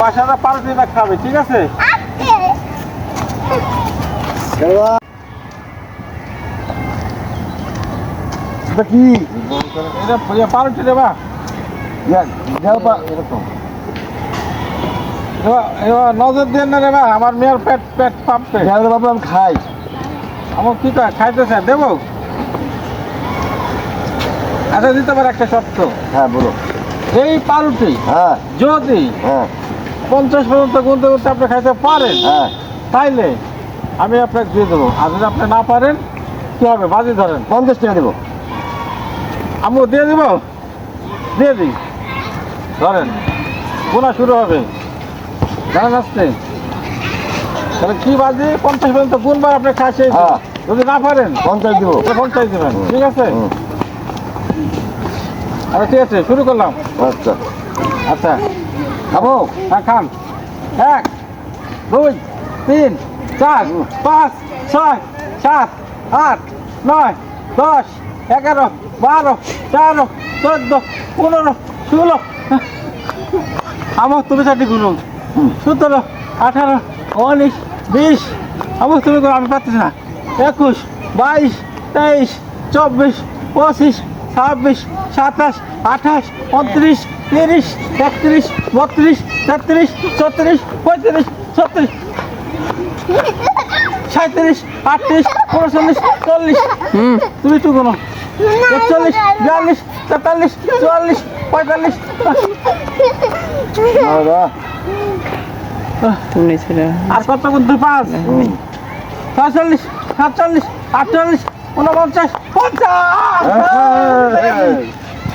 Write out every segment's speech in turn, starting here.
বাসাটা পাল্টি না খাবে ঠিক আছে? কি? এটা পাল্টি দেবা যাও পা- এরকম। এবার এবার নজর দিয়ে না রে বা আমার মেয়ের পেট পেট বাবু আমি খাই। আমার কি কয় খাইতেছে দেবো? আচ্ছা দিতে পারে একটা শর্ত। হ্যাঁ বলো। এই পালুটি হ্যাঁ। যদি হ্যাঁ। পঞ্চাশ পর্যন্ত গুনতে গুনতে আপনি খাইতে পারেন হ্যাঁ। তাইলে আমি আপনাকে দিয়ে দেবো। আর যদি আপনি না পারেন কি হবে? বাজি ধরেন। পঞ্চাশ টাকা দেবো। আমি দিয়ে দিব? দিয়ে দিই। ধরেন গোনা শুরু হবে। জানেন আসতে তাহলে কি বাজি? পঞ্চাশ পর্যন্ত গুনবার আপনি খাইছে হ্যাঁ। যদি না পারেন পঞ্চাশ দেবো। পঞ্চাশ দেবেন। ঠিক আছে? আচ্ছা ঠিক আছে শুরু করলাম। আচ্ছা। আচ্ছা। খাব হ্যাঁ এক, দুই, তিন, চার, পাঁচ, ছয়, সাত, আট, নয়, দশ, এগারো, বারো, তেরো, চোদ্দ, পনেরো, ষোলো। আমার তুমি চারটি সতেরো, আঠারো, উনিশ, বিশ। আমার তুমি আমি পাচ্ছি না। একুশ, বাইশ, তেইশ, চব্বিশ, পঁচিশ ছাব্বিশ সাতাশ আঠাশ উনত্রিশ তিরিশ একত্রিশ বত্রিশ তেত্রিশ চৌত্রিশ পঁয়ত্রিশ ছত্রিশ সাঁত্রিশ আটত্রিশ উনচল্লিশ চল্লিশ। তুমি একটু কোনো একচল্লিশ বিয়াল্লিশ তেতাল্লিশ চুয়াল্লিশ পঁয়তাল্লিশ। আর কত পাঁচ ছয়চল্লিশ সাতচল্লিশ আটচল্লিশ উনপঞ্চাশ পঞ্চাশ!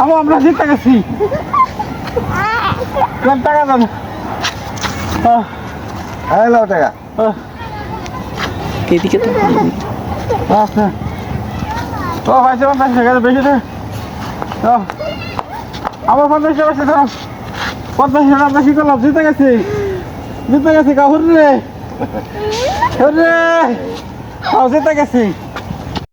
আমার আমরা জিতে গেছি। টাকা দেন হ্যালো টাকা। এদিকে তো আচ্ছা ও ভাই যেমন পাইছে গেলে বেশি রে আমার পঞ্চাশ টাকা আছে ধরো পঞ্চাশ টাকা করলাম? জিতে গেছি। জিতে গেছি কাহুর রে। হুররে ও জিতে গেছি।